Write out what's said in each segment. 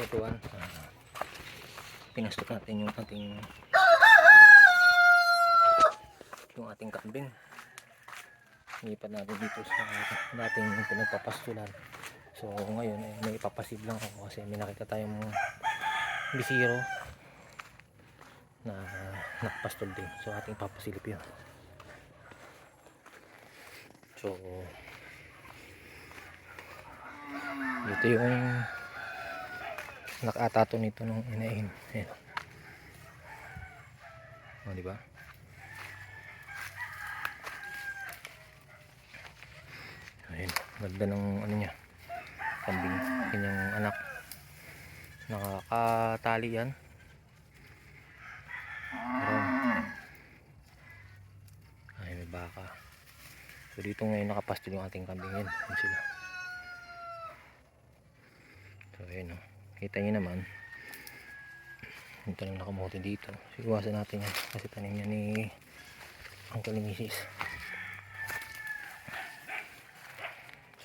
ito ito ah. pinastok natin yung ating yung ating kambing. Inipat natin dito sa dating pinagpapastulan. So ngayon eh, may ipapasid lang ako kasi may nakita tayong bisiro na nakapastol din. So ating papasilip yun. So ito yung nakatato nito nung inain. Ayan. O, di ba? Ayun, ganda ng ano niya. Kambing, kanyang anak. Nakakatali yan. Meron. Ay, may baka. So dito ngayon nakapastol yung ating kambing yan. Yun sila. So ayun o. Kita nyo naman. Yung tanim na kamote dito. Siguwasan natin yan. Kasi tanim niya ni Uncle Mrs.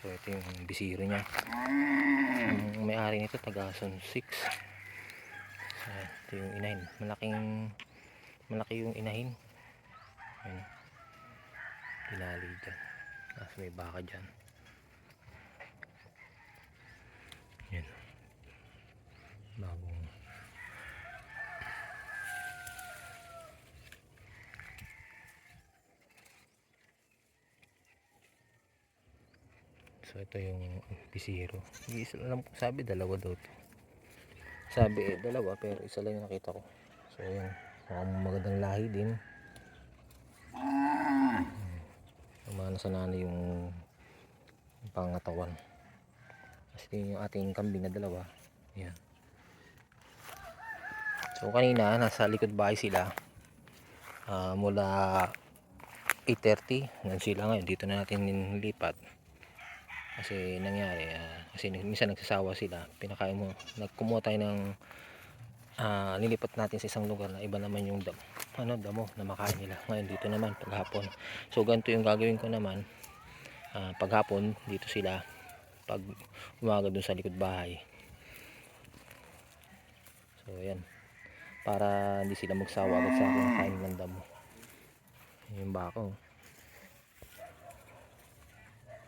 So ito yung bisiro niya. Ang may-ari nito taga Son 6. So ito yung inahin. Malaking malaki yung inahin. Ayun. Pinali dyan. Tapos may baka dyan. Bagong So ito yung bisiro. Isa lang po sabi dalawa daw to. Sabi eh dalawa pero isa lang yung nakita ko. So yun. Mukhang magandang lahi din. Umano sa nanay yung pangatawan. Kasi yun yung ating kambing na dalawa. Yan. So kanina nasa likod bahay sila. Ah, mula 8.30 hanggang sila ngayon. Dito na natin nilipat. Kasi nangyari ah, kasi minsan nagsasawa sila. Pinakain mo nagkumuha tayo ng ah, nilipat natin sa isang lugar na iba naman yung dam, ano, damo na makain nila. Ngayon dito naman paghapon. So ganito yung gagawin ko naman. Ah, paghapon dito sila. Pag umaga dun sa likod bahay. So yan para hindi sila magsawa sa akin kain ng damo yung bako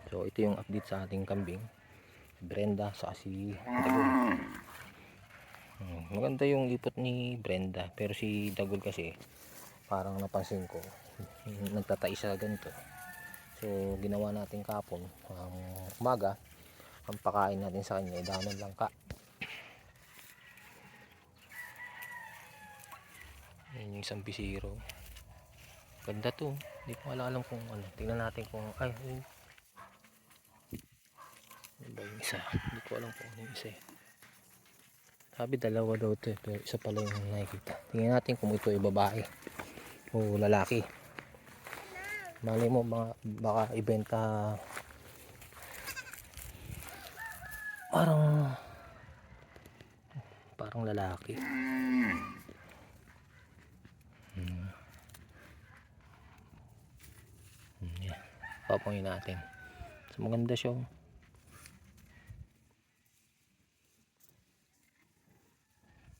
So ito yung update sa ating kambing. Brenda sa si Dagol. Hmm, maganda yung ipot ni Brenda pero si Dagol kasi parang napansin ko yung nagtatai siya ganito. So ginawa natin kapon ang umaga ang pakain natin sa kanya danon lang ka. Yan yung isang bisiro. Ganda to. Hindi ko alam kung ano. Tingnan natin kung ay ayun. Ano ba yung isa? Hindi ko alam kung ano yung isa eh. Sabi dalawa daw ito eh, pero isa pala yung nakikita. Tingnan natin kung ito ay babae o lalaki. Mali mo mga, baka ibenta parang parang lalaki. Papangin natin. So maganda siya.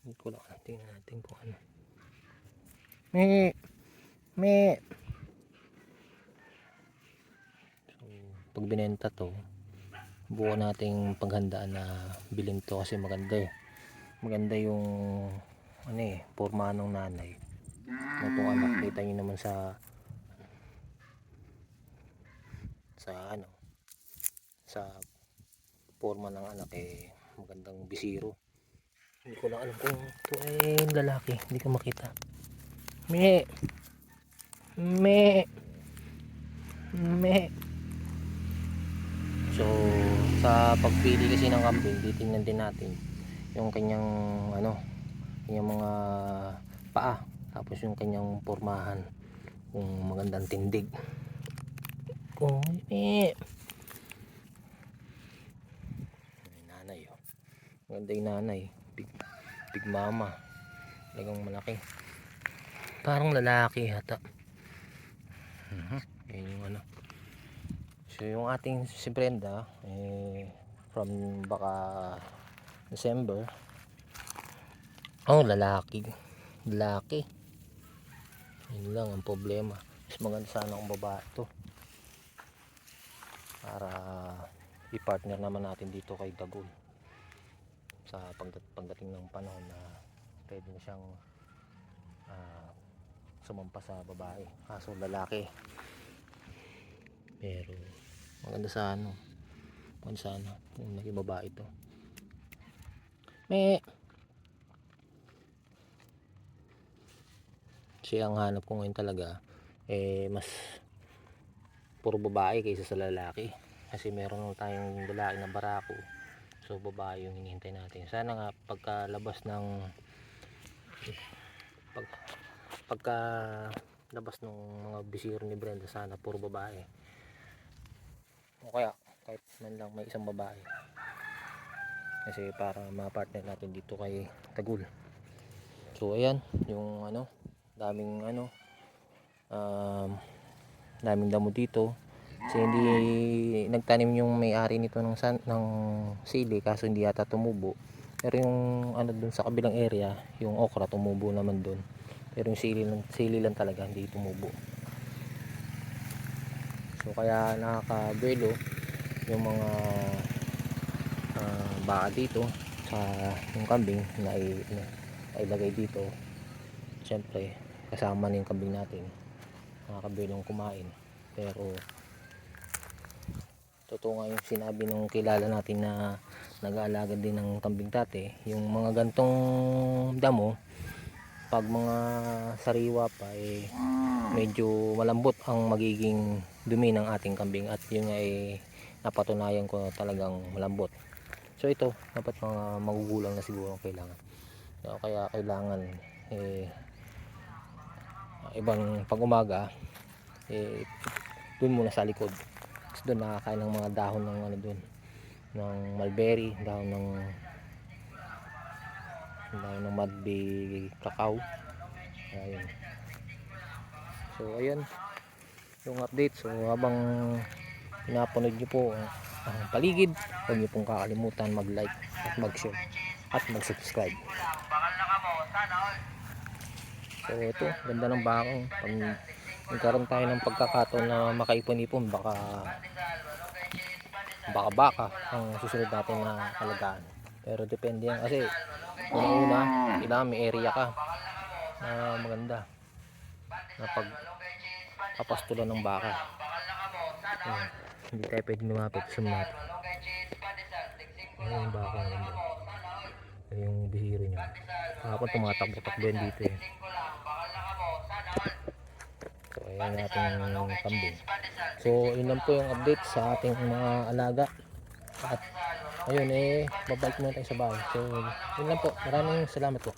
Hindi ko lang tingnan natin kung ano. Me. Me. So, pag binenta to, buo nating paghandaan na bilhin to kasi maganda eh. Maganda yung ano eh, porma ng nanay. Na itong anak, kita nyo naman sa sa ano sa porma ng anak eh magandang bisiro hindi ko lang alam kung ito ay lalaki. Hindi ko makita. Me. Me. Me. So, sa pagpili kasi ng kambing, titingnan din natin yung kanyang ano, kanyang mga paa. Tapos yung kanyang pormahan. Kung magandang tindig. Kung me. Ay, nanay oh. Maganda yung nanay big, big mama talagang malaki parang lalaki hata uh yun yung ano so yung ating si Brenda eh, from baka December Oh, lalaki. Lalaki. Yun lang ang problema. Mas maganda sana kung babae to. Para i-partner naman natin dito kay Dagol. Sa pagdat pagdating ng panahon na pwede na siyang ah, sumampa sa babae. Kaso lalaki. Pero maganda sa ano. Maganda sana kung naging babae to. May siya ang hanap ko ngayon talaga eh mas puro babae kaysa sa lalaki. Kasi meron tayong lalaki na barako. So babae yung hinihintay natin. Sana nga pagkalabas ng pag, pagka labas ng mga bisiro ni Brenda sana puro babae. O kaya kahit man lang may isang babae. Kasi para ma-partner natin dito kay Tagul. So ayan yung ano daming ano um, daming damo dito. Kasi hindi nagtanim yung may-ari nito ng, san, ng sili kaso hindi yata tumubo. Pero yung ano dun sa kabilang area yung okra tumubo naman dun. Pero yung sili sili lang talaga hindi tumubo. So kaya nakakabuelo yung mga ah, baka dito sa yung kambing na, na, na ilagay dito. Syempre kasama na yung kambing natin nakakabilong kumain. Pero totoo nga yung sinabi nung kilala natin na nag-aalaga din ng kambing dati yung mga gantong damo pag mga sariwa pa eh medyo malambot ang magiging dumi ng ating kambing at yun nga eh napatunayan ko talagang malambot. So ito dapat mga magugulang na siguro ang kailangan. So, kaya kailangan eh ibang pag umaga eh doon muna sa likod. Kasi doon nakakain ng mga dahon ng ano doon ng mulberry dahon ng dahon ng madbi cacao ayun. So ayun. Yung update so habang pinapanood nyo po ang paligid huwag nyo pong kakalimutan mag like at mag share at mag subscribe So ito, ganda ng bakong. Pag nagkaroon tayo ng pagkakataon na makaipon-ipon, baka baka baka ang susunod natin na alagaan. Pero depende yan kasi una-una, kailangan may area ka na maganda na pag kapastulan ng baka. Ayan. Hindi tayo pwede lumapit sa natin. Ayan yung baka. Ayan yung bihiro niya. Kapag tumatakbo-takbo yan dito eh. Ayan natin kambing. So yun lang po yung update sa ating mga alaga. At ayun eh babalik muna tayo sa bahay. So yun lang po. Maraming salamat po.